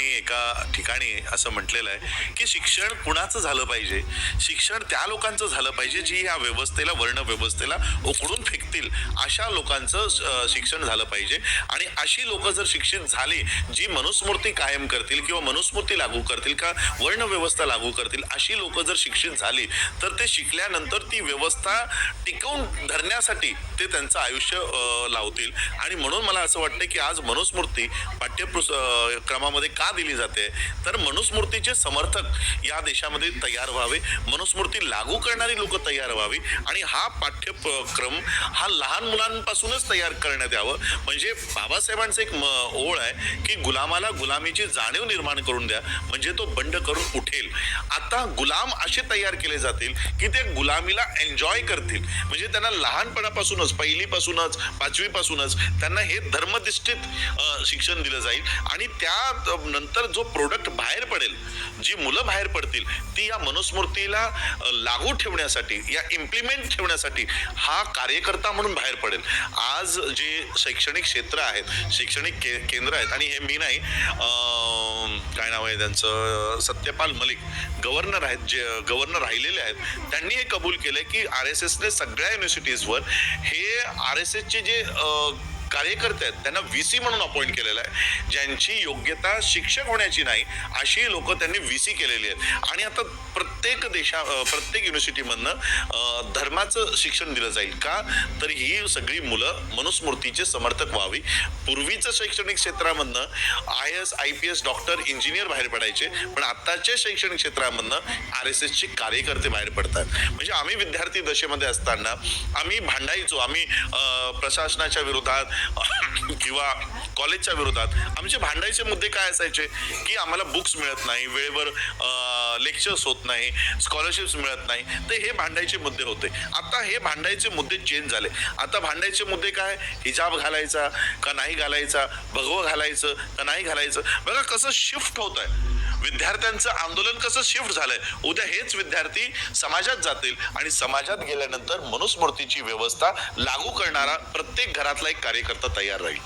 ठिकाणी एका ठिकाणी असं म्हटलेलं आहे की शिक्षण कुणाचं झालं पाहिजे? शिक्षण त्या लोकांचं झालं पाहिजे जी या व्यवस्थेला वर्ण व्यवस्थेला उकडून फेकतील. अशा लोकांचं शिक्षण झालं पाहिजे. आणि अशी लोक जर शिक्षित झाली जी मनुस्मृती कायम करतील किंवा मनुस्मृती लागू करतील का वर्ण व्यवस्था लागू करतील अशी लोक जर शिक्षित झाली तर ते शिकल्यानंतर ती व्यवस्था टिकवून धरण्यासाठी ते त्यांचं आयुष्य लावतील. आणि म्हणून मला असं वाटतं की आज मनुस्मृती पाठ्यपुस क्रमामध्ये का दिली जाते. तर मनुस्मृतीचे समर्थक या देशामध्ये तयार व्हावे. मनुस्मृती लागू करणारी लोक तयार व्हावी. आणि हा पाठ्यक्रम हा लहान मुलांपासूनच तयार करण्यात यावं. म्हणजे बाबासाहेबांचं एक ओळ आहे की गुलामाला गुलामीची जाणीव निर्माण करून द्या. म्हणजे तो बंड करून उठेल. आता गुलाम असे तयार केले जातील की ते गुलामीला एन्जॉय करतील. म्हणजे त्यांना लहानपणापासूनच पहिलीपासूनच पाचवीपासूनच त्यांना हे धर्मदिष्ठित शिक्षण दिलं जाईल. आणि त्या नंतर जो प्रोडक्ट बाहेर पडेल जी मुलं बाहेर पडतील ती या मनुस्मृतीला लागू ठेवण्यासाठी या इम्प्लिमेंट ठेवण्यासाठी हा कार्यकर्ता म्हणून बाहेर पडेल. आज जे शैक्षणिक क्षेत्र आहेत शैक्षणिक के केंद्र आहेत आणि हे मी नाही काय नाव आहे त्यांचं सत्यपाल मलिक गव्हर्नर आहेत जे गव्हर्नर राहिलेले आहेत त्यांनी हे कबूल केलं की आर एस एसने सगळ्या युनिव्हर्सिटीजवर हे आर एस एसचे जे कार्यकर्ते आहेत त्यांना व्ही सी म्हणून अपॉइंट केलेलं आहे. ज्यांची योग्यता शिक्षक होण्याची नाही अशी लोक त्यांनी व्ही सी केलेली आहेत. आणि आता प्रत्येक देशा प्रत्येक युनिव्हर्सिटीमधनं धर्माचं शिक्षण दिलं जाईल का? तर ही सगळी मुलं मनुस्मृतीचे समर्थक व्हावी. पूर्वीचं शैक्षणिक क्षेत्रामधनं I S I P S doctor engineer बाहेर पडायचे पण आत्ताच्या शैक्षणिक क्षेत्रामधनं आर एस एसचे कार्यकर्ते बाहेर पडतात. म्हणजे आम्ही विद्यार्थी दशेमध्ये असताना आम्ही भांडायचो. आम्ही प्रशासनाच्या विरोधात किंवा कॉलेजच्या विरोधात आमचे भांडायचे मुद्दे काय असायचे? की आम्हाला बुक्स मिळत नाही वेळेवर लेक्चर्स होत नाही स्कॉलरशिप्स मिळत नाही. तर हे भांडायचे मुद्दे होते. आता हे भांडायचे मुद्दे चेंज झाले. आता भांडायचे मुद्दे काय? हिजाब घालायचा का नाही घालायचा? भगवं घालायचं का नाही घालायचं? बघा कसं शिफ्ट होत आहे विद्यार्थ्यांचं आंदोलन कसं शिफ्ट झालंय? उद्या हेच विद्यार्थी समाजात जातील आणि समाजात गेल्यानंतर मनुस्मृतीची व्यवस्था लागू करणारा प्रत्येक घरातला एक कार्यकर्ता तयार राहील.